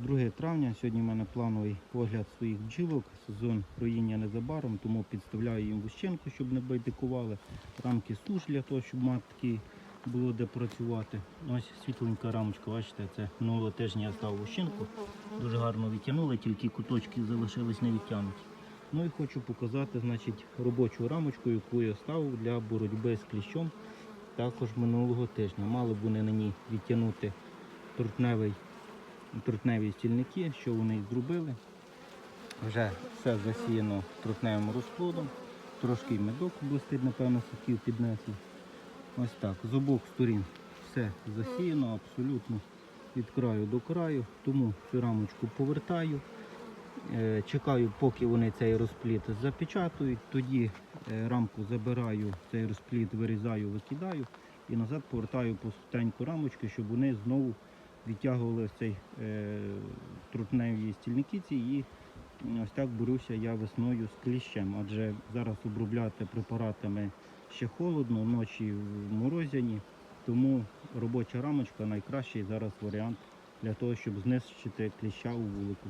2 травня. Сьогодні в мене плановий огляд своїх бджілок. Сезон роїння незабаром, тому підставляю їм вущенку, щоб не байдикували. Рамки суш для того, щоб матки було де працювати. Ось світленька рамочка, бачите, це минулого тижня я став вущенку. Дуже гарно відтягнули, тільки куточки залишились не відтягнуті. Ну і хочу показати значить, робочу рамочку, яку я ставив для боротьби з кліщом також минулого тижня. Мали б вони на ній відтягнути трутневий, трутневі стільники, що вони зробили. Вже все засіяно трутневим розплодом. Трошки медок блистить, напевно, сухів піднесли. Ось так. З обох сторін все засіяно абсолютно від краю до краю. Тому цю рамочку повертаю. Е, Чекаю, поки вони цей розпліт запечатують. Тоді е, рамку забираю, цей розпліт вирізаю, викидаю і назад повертаю пустеньку рамочку, щоб вони знову відтягували цей е, трутневі стільники і ось так борюся я весною з кліщем. Адже зараз обробляти препаратами ще холодно, ночі морозяні, тому робоча рамочка найкращий зараз варіант для того, щоб знищити кліща у вулику.